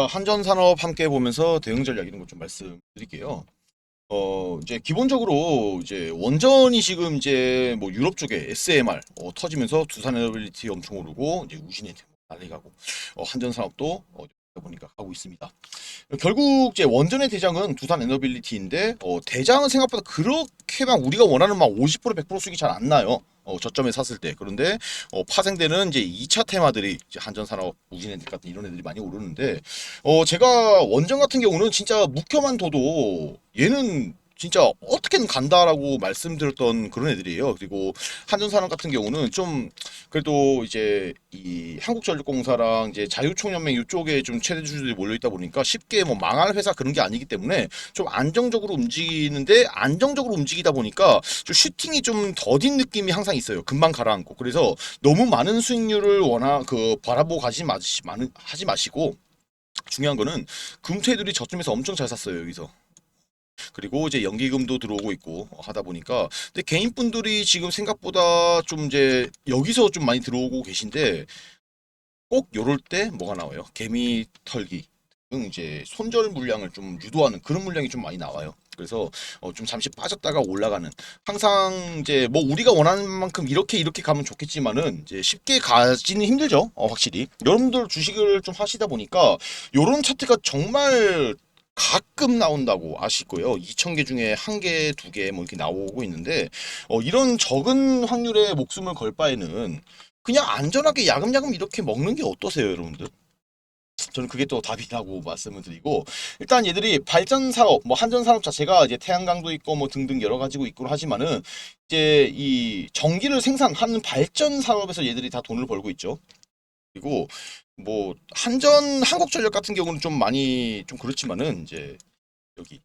자, 한전 산업 함께 보면서 대응 전략 이런 것 좀 말씀드릴게요. 어, 이제 기본적으로 이제 원전이 지금 이제 뭐 유럽 쪽에 SMR 어, 터지면서 두산 에너빌리티 엄청 오르고 이제 우신이 난리 가고 어, 한전 산업도 어, 보니까 가고 있습니다. 결국 이제 원전의 대장은 두산 에너빌리티인데 어, 대장은 생각보다 그렇게 막 우리가 원하는 막 50% 100% 수익이 잘 안 나요. 어, 저점에 샀을 때. 그런데 어, 파생되는 이제 2차 테마들이 이제 한전산업, 우진엔텍 같은 이런 애들이 많이 오르는데 어, 제가 원전 같은 경우는 진짜 묵혀만 둬도 얘는 진짜 어떻게든 간다라고 말씀드렸던 그런 애들이에요. 그리고 한전산업 같은 경우는 좀 그래도 이제 이 한국전력공사랑 이제 자유총연맹 이쪽에 좀 최대 주주들이 몰려 있다 보니까 쉽게 뭐 망할 회사 그런 게 아니기 때문에 좀 안정적으로 움직이는데 안정적으로 움직이다 보니까 좀 슈팅이 좀 더딘 느낌이 항상 있어요. 금방 가라앉고 그래서 너무 많은 수익률을 원하 그 바라보고 가지 마시 하지 마시고 중요한 거는 금태들이 저쯤에서 엄청 잘 샀어요 여기서. 그리고 이제 연기금도 들어오고 있고 하다 보니까 근데 개인 분들이 지금 생각보다 좀 이제 여기서 좀 많이 들어오고 계신데 꼭 요럴 때 뭐가 나와요? 개미 털기 등 이제 손절 물량을 좀 유도하는 그런 물량이 좀 많이 나와요. 그래서 어, 좀 잠시 빠졌다가 올라가는 항상 이제 뭐 우리가 원하는 만큼 이렇게 이렇게 가면 좋겠지만은 이제 쉽게 가지는 힘들죠. 어, 확실히 여러분들 주식을 좀 하시다 보니까 요런 차트가 정말 가끔 나온다고 거예요. 2,000개 중에 한 개, 두 개 뭐 이렇게 나오고 있는데 어, 이런 적은 확률의 목숨을 걸 바에는 그냥 안전하게 야금야금 이렇게 먹는 게 어떠세요, 여러분들? 저는 그게 또 답이라고 말씀을 드리고 일단 얘들이 발전 사업, 뭐 한전 산업 자체가 이제 태양광도 있고 뭐 등등 여러 가지고 있고 하지만은 이제 이 전기를 생산하는 발전 사업에서 얘들이 다 돈을 벌고 있죠. 그리고 뭐 한전 한국전력 같은 경우는 좀 많이 좀 그렇지만은 이제 여기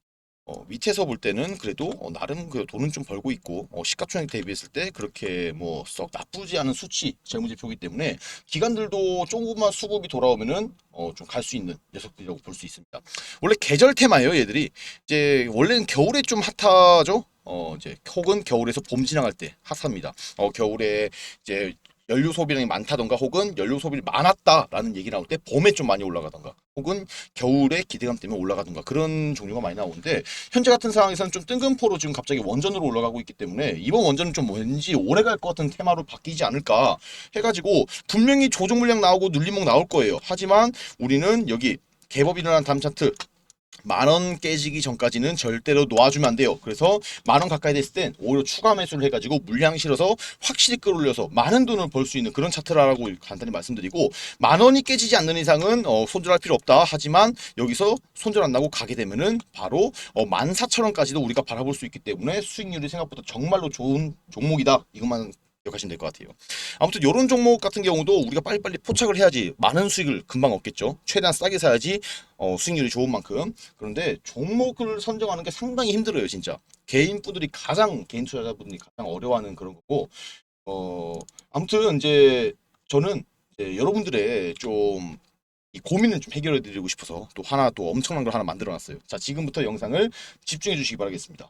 어, 밑에서 볼 때는 그래도 어, 나름 그 돈은 좀 벌고 있고 어, 시가총액 대비했을 때 그렇게 뭐 썩 나쁘지 않은 수치 재무제표이기 때문에 기관들도 조금만 수급이 돌아오면은 어, 좀 갈 수 있는 녀석들이라고 볼 수 있습니다. 원래 계절 테마예요, 얘들이. 이제 원래는 겨울에 좀 핫하죠. 어, 이제 혹은 겨울에서 봄 지나갈 때 핫합니다. 어, 겨울에 이제 연료 소비량이 많다던가 혹은 연료 소비를 많았다라는 얘기 나올 때 봄에 좀 많이 올라가던가 혹은 겨울에 기대감 때문에 올라가던가 그런 종류가 많이 나오는데 현재 같은 상황에서는 좀 뜬금포로 지금 갑자기 원전으로 올라가고 있기 때문에 이번 원전은 좀 왠지 오래 갈 것 같은 테마로 바뀌지 않을까 해가지고 분명히 조정 물량 나오고 눌림목 나올 거예요. 하지만 우리는 여기 개법 일어난 다음 차트 만 원 깨지기 전까지는 절대로 놓아주면 안 돼요. 그래서 만 원 가까이 됐을 땐 오히려 추가 매수를 해가지고 물량 실어서 확실히 끌어올려서 많은 돈을 벌 수 있는 그런 차트라고 간단히 말씀드리고 만 원이 깨지지 않는 이상은 어, 손절할 필요 없다. 하지만 여기서 손절 안 나고 가게 되면은 바로 어, 만 사천 원까지도 우리가 바라볼 수 있기 때문에 수익률이 생각보다 정말로 좋은 종목이다. 이것만 기억하시면 될 것 같아요. 아무튼 이런 종목 같은 경우도 우리가 빨리빨리 포착을 해야지 많은 수익을 금방 얻겠죠. 최대한 싸게 사야지 어, 수익률이 좋은 만큼. 그런데 종목을 선정하는 게 상당히 힘들어요, 진짜. 개인 분들이 가장 개인 투자자분들이 가장 어려워하는 그런 거고. 어, 아무튼 이제 저는 이제 여러분들의 좀이 고민을 좀 해결해 드리고 싶어서 또 하나 또 엄청난 걸 하나 만들어 놨어요. 자, 지금부터 영상을 집중해 주시기 바라겠습니다.